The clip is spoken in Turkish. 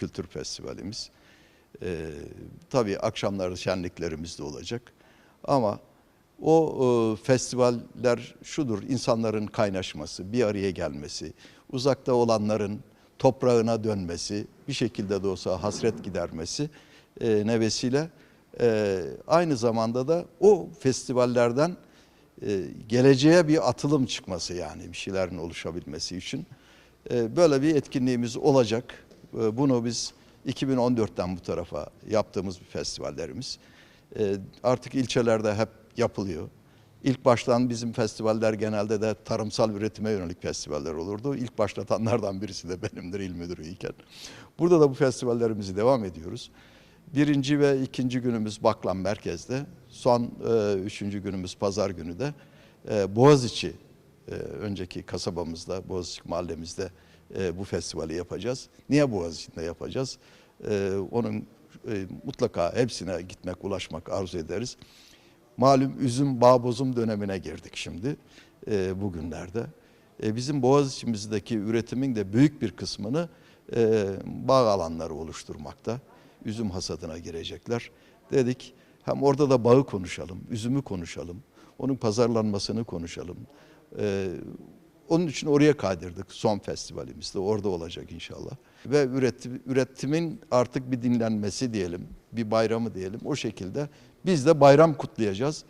kültür festivalimiz. Ee, tabii akşamları şenliklerimiz de olacak. Ama o e, festivaller şudur, insanların kaynaşması, bir araya gelmesi, uzakta olanların toprağına dönmesi, bir şekilde de olsa hasret gidermesi e, ne vesile. E, aynı zamanda da o festivallerden e, geleceğe bir atılım çıkması yani bir şeylerin oluşabilmesi için. E, böyle bir etkinliğimiz olacak. E, bunu biz 2014'ten bu tarafa yaptığımız bir festivallerimiz. E, artık ilçelerde hep yapılıyor. İlk baştan bizim festivaller genelde de tarımsal üretime yönelik festivaller olurdu. İlk başlatanlardan birisi de benimdir il müdürüyken. Burada da bu festivallerimizi devam ediyoruz. Birinci ve ikinci günümüz Baklan Merkez'de. Son e, üçüncü günümüz Pazar günü de e, Boğaziçi e, önceki kasabamızda, Boğaziçi mahallemizde e, bu festivali yapacağız. Niye Boğaziçi'nde yapacağız? E, onun e, mutlaka hepsine gitmek, ulaşmak arzu ederiz. Malum üzüm bağ bozum dönemine girdik şimdi e, bugünlerde. Bizim Boğaziçi'mizdeki üretimin de büyük bir kısmını bağ alanları oluşturmakta. Üzüm hasadına girecekler. Dedik hem orada da bağı konuşalım, üzümü konuşalım, onun pazarlanmasını konuşalım. E, onun için oraya kaydırdık son festivalimizde. Orada olacak inşallah. Ve üretim, üretimin artık bir dinlenmesi diyelim, bir bayramı diyelim. O şekilde biz de bayram kutlayacağız.